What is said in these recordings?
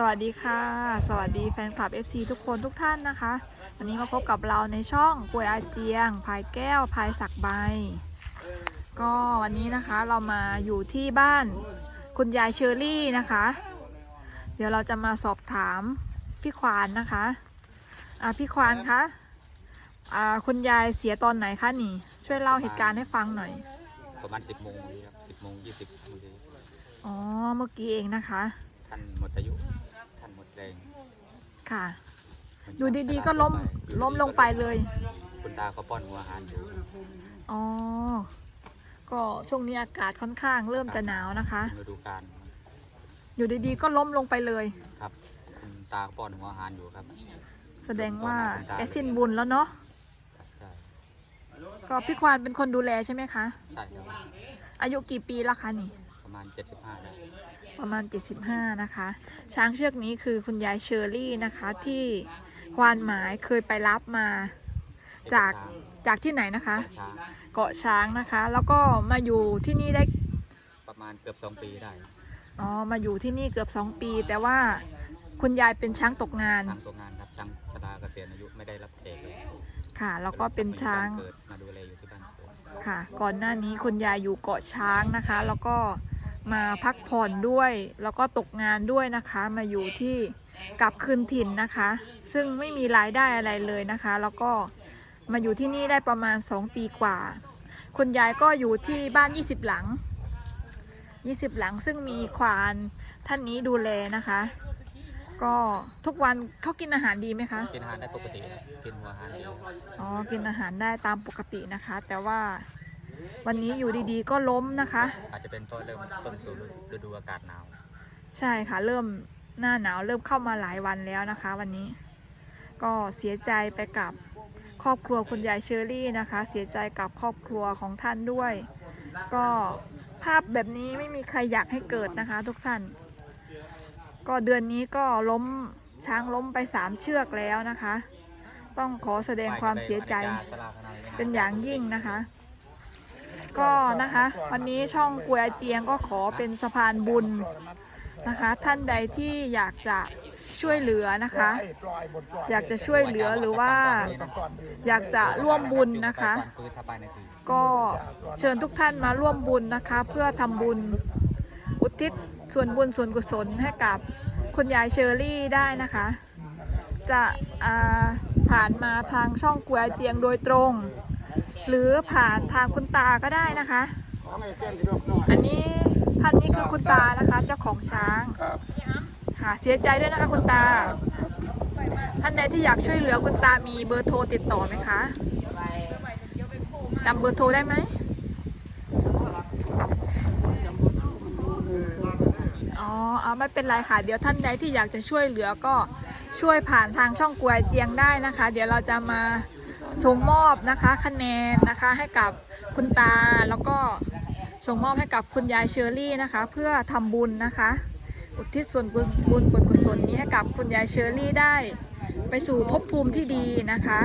สวัสดีค่ะ สวัสดีแฟนคลับ FC ทุกคนทุกท่านนะคะ วันนี้มาพบกับเราในช่องกวยอาเจียง พายแก้ว พายสักใบ ก็วันนี้นะคะเรามาอยู่ที่บ้านคุณยายเชอรี่นะคะ เดี๋ยวเราจะมาสอบถามพี่ควานนะคะอ่าพี่ควานคะอ่าคุณยายเสียตอนไหนคะนี่ ช่วยเล่าเหตุการณ์ให้ฟังหน่อย ประมาณ 10โมงนี้ครับ10โมง20บางทีอ๋อเมื่อกี้เองนะคะ ท่านหมดอายุ ท่านหมดแรงค่ะอยู่ดีๆก็ล้มล้มลงไปเลย คุณตาก็ป้อนหัวอาหารอยู่อ๋อ ก็ช่วงนี้อากาศค่อนข้างเริ่มจะหนาวนะคะ ฤดูกาลอยู่ดีๆก็ล้มลงไปเลย ครับคุณตาก็ป้อนหัวอาหารอยู่ครับแสดงว่าแกสิ้นบุญแล้วเนาะครับใช่ก็พี่ควานเป็นคนดูแลใช่ไหมคะ ใช่ครับอายุกี่ปีแล้วคะนี่ประ มาณ 75ได้ประมาณ 75 นะคะ ช้างเชือกนี้คือคุณยายเชอรี่นะคะ ที่ควานหมายเคยไปรับมาจากจากที่ไหนนะคะ ช้างเกาะช้างนะคะ แล้วก็มาอยู่ที่นี่ได้ ประมาณเกือบ 2 ปีได้อ๋อ มาอยู่ที่นี่เกือบ 2 ปี แต่ว่าคุณยายเป็นช้างตกงาน ช้างตัวงานครับช้างชราเกษียณอายุไม่ได้รับเขตเลยค่ะ แล้วก็เป็นช้าง เกิดมาดูแลอยู่ที่บ้านเกิดค่ะ ก่อนหน้านี้คุณยายอยู่เกาะช้างนะคะ แล้วก็ มาพักผ่อนด้วย แล้วก็ตกงานด้วยนะคะ มาอยู่ที่กลับคืนถิ่นนะคะ ซึ่งไม่มีรายได้อะไรเลยนะคะ แล้วก็มาอยู่ที่นี่ได้ประมาณ 2 ปีกว่า คุณยายก็อยู่ที่บ้าน 20 หลัง 20 หลังซึ่งมีควานท่านนี้ดูแลนะคะ ก็ทุกวันเขากินอาหารดีไหมคะกินอาหารได้ปกติครับกินหัวอาหารดีอ๋อกินอาหารได้ตามปกตินะคะ แต่ว่าวันนี้อยู่ดีๆก็ล้มนะคะ อาจจะเป็นเพราะเริ่มต้นสู่ฤดูอากาศหนาว ใช่ค่ะ เริ่มหน้าหนาวเริ่มเข้ามาหลายวันแล้วนะคะ วันนี้ ก็เสียใจไปกับครอบครัวคุณยายเชอรี่นะคะ เสียใจกับครอบครัวของท่านด้วย ก็ภาพแบบนี้ไม่มีใครอยากให้เกิดนะคะ ทุกท่าน ก็เดือนนี้ก็ล้มช้างล้มไปสามเชือกแล้วนะคะ ต้องขอแสดงความเสียใจเป็นอย่างยิ่งนะคะ ก็นะคะ วันนี้ช่องกวยอาเจียงก็ขอเป็นสะพานบุญนะคะ ท่านใดที่อยากจะช่วยเหลือนะคะ อยากจะช่วยเหลือหรือว่า อยากจะร่วมบุญนะคะ ก็เชิญทุกท่านมาร่วมบุญนะคะ เพื่อทำบุญอุทิศส่วนบุญส่วนกุศลให้กับคุณยายเชอรี่ได้นะคะ จะผ่านมาทางช่องกวยอาเจียงโดยตรง หรือผ่านทางคุณตาก็ได้นะคะ อันนี้ท่านนี้คือคุณตานะคะ เจ้าของช้างค่ะเสียใจด้วยนะคะคุณตา ท่านใดที่อยากช่วยเหลือคุณตามีเบอร์โทรติดต่อไหมคะจำเบอร์โทรได้ไหมอ๋อเอาไม่เป็นไรค่ะ เดี๋ยวท่านใดที่อยากจะช่วยเหลือก็ช่วยผ่านทางช่องกวยเจียงได้นะคะ เดี๋ยวเราจะมา ส่งมอบนะคะคะแนนนะคะให้กับคุณตาแล้วก็ส่งมอบให้กับคุณยายเชอรี่นะคะ เพื่อทำบุญนะคะ อุทิศส่วนบุญบุญบุญกุศลนี้ให้กับคุณยายเชอรี่ได้ ไปสู่ภพภูมิที่ดีนะคะ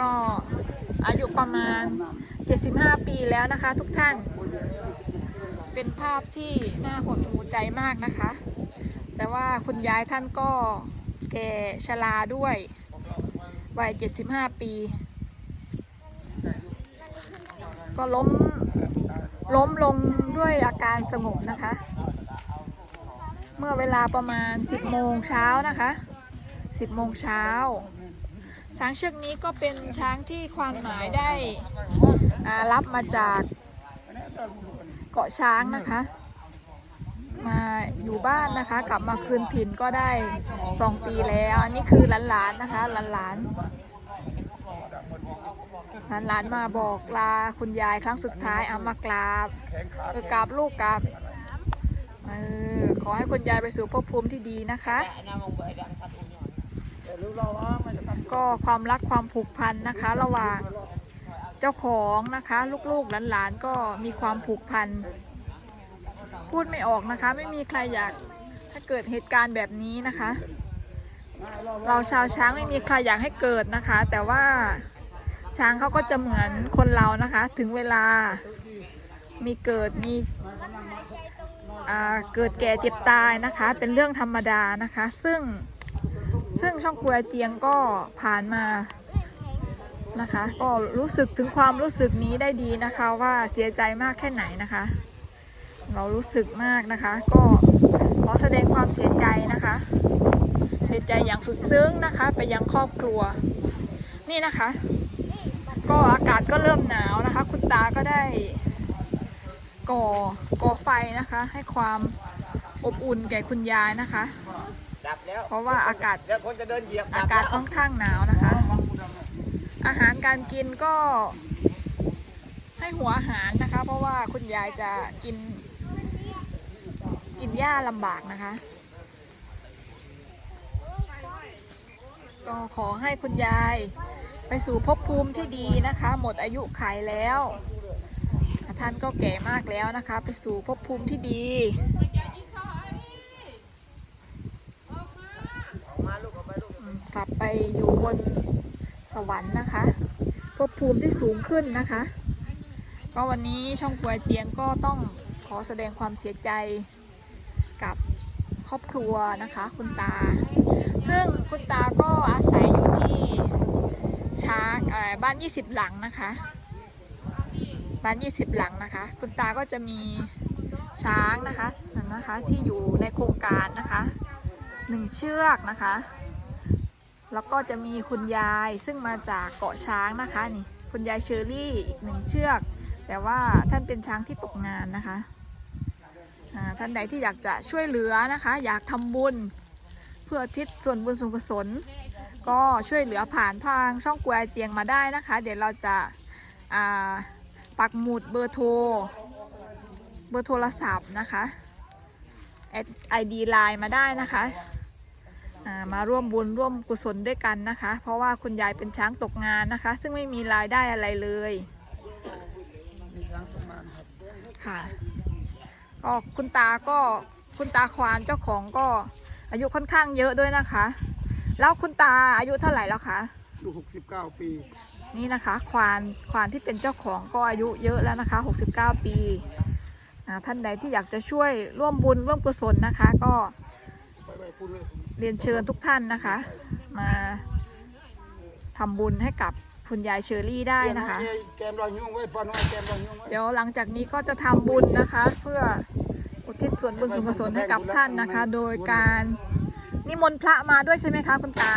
ก็อายุประมาณ 75 ปีแล้วนะคะทุกท่าน เป็นภาพที่น่าหดหูใจมากนะคะ แต่ว่าคุณยายท่านก็แก่ชราด้วย วัย75ปี ก็ล้มล้มลงด้วยอาการสงบนะคะ เมื่อเวลาประมาณ 10 โมงเช้านะคะ 10 โมงเช้า ช้างเชือกนี้ก็เป็นช้างที่ควานหมายได้รับมาจากเกาะช้างนะคะ มาอยู่บ้านนะคะ กลับมาคืนถิ่นก็ได้2ปีแล้ว อันนี้คือหลานๆนะคะหลานๆหลานๆมาบอกลาคุณยายครั้งสุดท้ายเอามากราบกราบลูกกราบเออขอให้คุณยายไปสู่ภพภูมิที่ดีนะคะก็ความรักความผูกพันนะคะ ระหว่างเจ้าของนะคะ ลูกๆหลานๆก็มีความผูกพัน พูดไม่ออกนะคะ ไม่มีใครอยากให้เกิดเหตุการณ์แบบนี้นะคะ เราชาวช้างไม่มีใครอยากให้เกิดนะคะ แต่ว่าช้างเขาก็จะเหมือนคนเรานะคะ ถึงเวลามีเกิดมีเกิดแก่เจ็บตายนะคะ เป็นเรื่องธรรมดานะคะ ซึ่งซึ่งช่องกวยเจียงก็ผ่านมานะคะ ก็รู้สึกถึงความรู้สึกนี้ได้ดีนะคะว่าเสียใจมากแค่ไหนนะคะ เรารู้สึกมากนะคะ ก็ขอแสดงความเสียใจนะคะ เสียใจอย่างสุดซึ้งนะคะ ไปยังครอบครัว นี่นะคะ ก็อากาศก็เริ่มหนาวนะคะ คุณตาก็ได้ก่อก่อไฟนะคะ ให้ความอบอุ่นแก่คุณยายนะคะ ดับแล้วเพราะว่าอากาศเดี๋ยวคนจะเดินเหยียบอากาศค่อนข้างหนาวนะคะ อาหารการกินก็ให้หัวอาหารนะคะ เพราะว่าคุณยายจะกิน กินหญ้าลำบากนะคะ ก็ขอให้คุณยาย ไปสู่ภพภูมิที่ดีนะคะ หมดอายุไขแล้วท่านก็แก่มากแล้วนะคะ ไปสู่ภพภูมิที่ดีกลับไปอยู่บนสวรรค์นะคะภพภูมิที่สูงขึ้นนะคะ ก็วันนี้ช่องกวยเตียงก็ต้องขอแสดงความเสียใจ ครอบครัวนะคะ คุณตา ซึ่งคุณตาก็อาศัยอยู่ที่ช้างบ้าน 20 หลังนะคะ บ้าน 20 หลังนะคะ คุณตาก็จะมีช้างนะคะนั่นะคะที่อยู่ในโครงการนะคะหนึ่งเชือกนะคะ แล้วก็จะมีคุณยายซึ่งมาจากเกาะช้างนะคะนี่คุณยายเชอรี่อีกหนึ่งเชือก แต่ว่าท่านเป็นช้างที่ตกงานนะคะ ท่านใดที่อยากจะช่วยเหลือนะคะ อยากทำบุญเพื่อทิศส่วนบุญส่วนกุศล ก็ช่วยเหลือผ่านทางช่องกวยเจียงมาได้นะคะ เดี๋ยวเราจะาปักหมุดเบอร์โทร เบอร์โทรศัพท์นะคะไอดีไลน์มาได้นะคะามาร่วมบุญร่วมกุศลด้วยกันนะคะ เพราะว่าคุณยายเป็นช้างตกงานนะคะ ซึ่งไม่มีรายได้อะไรเลยค่ะ ก็คุณตาก็คุณตาควานเจ้าของก็อายุค่อนข้างเยอะด้วยนะคะ แล้วคุณตาอายุเท่าไหร่แล้วคะลูกหกสิบเก้าปี นี่นะคะควานควานที่เป็นเจ้าของก็อายุเยอะแล้วนะคะ 69 ปีอ่าท่านใดที่อยากจะช่วยร่วมบุญร่วมกุศลนะคะ ก็ไปไปพูดเลยเรียนเชิญทุกท่านนะคะ มาทำบุญให้กับ คุณยายเชอรี่ได้นะคะ แกมรอยยุ่งไว้ปอนไว้แกมรอยยุ่งไว้เดี๋ยวหลังจากนี้ก็จะทำบุญนะคะ เพื่ออุทิศส่วนบุญส่วนกุศลให้กับท่านนะคะ โดยการนิมนต์พระมาด้วยใช่ไหมคะคุณตา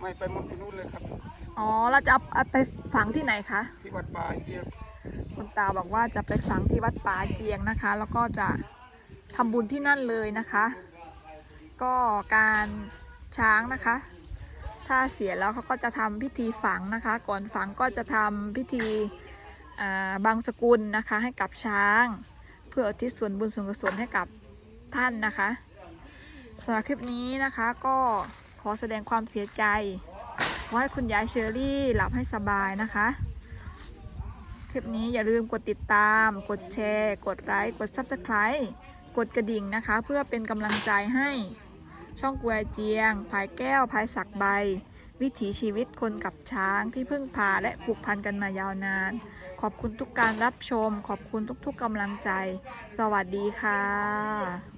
ไม่ไปหมดที่นู่นเลยครับ อ๋อเราจะเอาเอาไปฝังที่ไหนคะ ที่วัดป่าเกียรคุณตาบอกว่าจะไปฝังที่วัดป่าเจียงนะคะ แล้วก็จะทำบุญที่นั่นเลยนะคะ ก็การช้างนะคะ ถ้าเสียแล้วเขาก็จะทำพิธีฝังนะคะ ก่อนฝังก็จะทำพิธีบางสกุลนะคะ ให้กับช้าง เพื่ออุทิศส่วนบุญส่วนกุศลให้กับท่านนะคะสำหรับคลิปนี้นะคะก็ขอแสดงความเสียใจขอให้คุณยายเชอรี่หลับให้สบายนะคะ คลิปนี้อย่าลืมกดติดตาม กดแชร์ กดไลค์ กด Subscribe กดกระดิ่งนะคะ เพื่อเป็นกำลังใจให้ ช่องกวยเจียง ภายแก้ว ภายสักใบ วิถีชีวิตคนกับช้างที่พึ่งพาและผูกพันกันมายาวนาน ขอบคุณทุกการรับชม ขอบคุณทุกๆกำลังใจ สวัสดีค่ะ